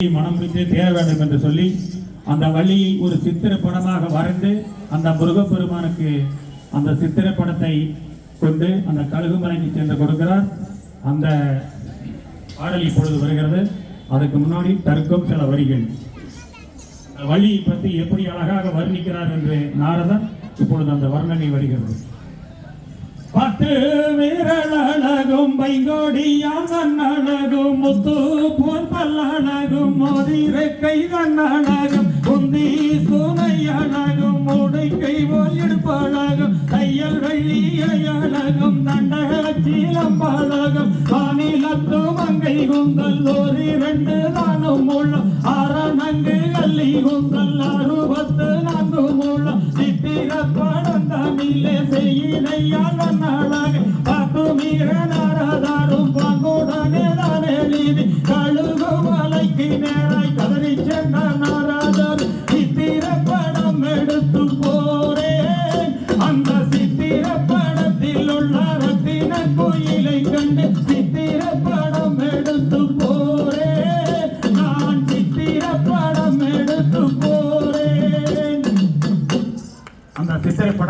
மனம் முடித்து தேர வேண்டும் என்று சொல்லி அந்த வள்ளியை ஒரு சித்திர படமாக வரைந்து அந்த முருகப்பெருமானுக்கு அந்த சித்திர படத்தை கொண்டு அந்த கழுகுமலைக்கு சென்று கொடுக்கிறார். அந்த பாடல் இப்பொழுது வருகிறது. அதுக்கு முன்னாடி தர்க்கம் சில வரிகள். அந்த வள்ளியை பற்றி எப்படி அழகாக வர்ணிக்கிறார் என்று நாரதர் இப்பொழுது அந்த வர்ணனை வருகிறது. பத்து விரல் அழகும் பைங்கோடியாம் கண்ணழகும் முத்து போன் பல்லழகும் மோதிரக்கை கண்ணழகும் குந்தி சூனையழகும் அழகும் மூடைக்கை போல் எடுப்பழகும் தையல் வெள்ளியழகும் அழகும் தண்டச்சீலம் பழகும் வானிலத்து மங்கை குந்தல் ஒரு இரண்டு தானும் உள்ள ஆரணங்கு கண்டு சித்திர படம் எடுத்து போரே நான் சித்திர படம் எடுத்து போறேன். அந்த சித்திர